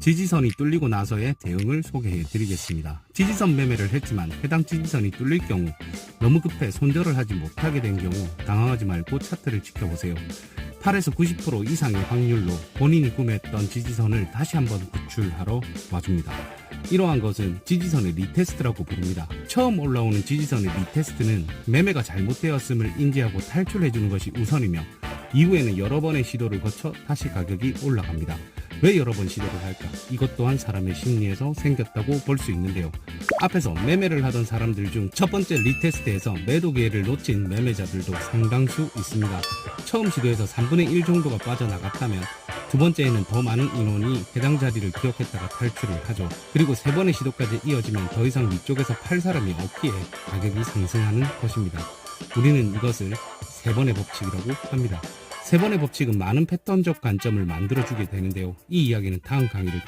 지지선이 뚫리고 나서의 대응을 소개해 드리겠습니다. 지지선 매매를 했지만 해당 지지선이 뚫릴 경우 너무 급해 손절을 하지 못하게 된 경우 당황하지 말고 차트를 지켜보세요. 8에서 90% 이상의 확률로 본인이 구매했던 지지선을 다시 한번 구출하러 와줍니다. 이러한 것은 지지선의 리테스트라고 부릅니다. 처음 올라오는 지지선의 리테스트는 매매가 잘못되었음을 인지하고 탈출해주는 것이 우선이며 이후에는 여러 번의 시도를 거쳐 다시 가격이 올라갑니다. 왜 여러 번 시도를 할까? 이것 또한 사람의 심리에서 생겼다고 볼 수 있는데요. 앞에서 매매를 하던 사람들 중 첫 번째 리테스트에서 매도 기회를 놓친 매매자들도 상당수 있습니다. 처음 시도에서 3분의 1 정도가 빠져나갔다면 두 번째에는 더 많은 인원이 해당 자리를 기억했다가 탈출을 하죠. 그리고 세 번의 시도까지 이어지면 더 이상 위쪽에서 팔 사람이 없기에 가격이 상승하는 것입니다. 우리는 이것을 세 번의 법칙이라고 합니다. 세 번의 법칙은 많은 패턴적 관점을 만들어주게 되는데요. 이 이야기는 다음 강의를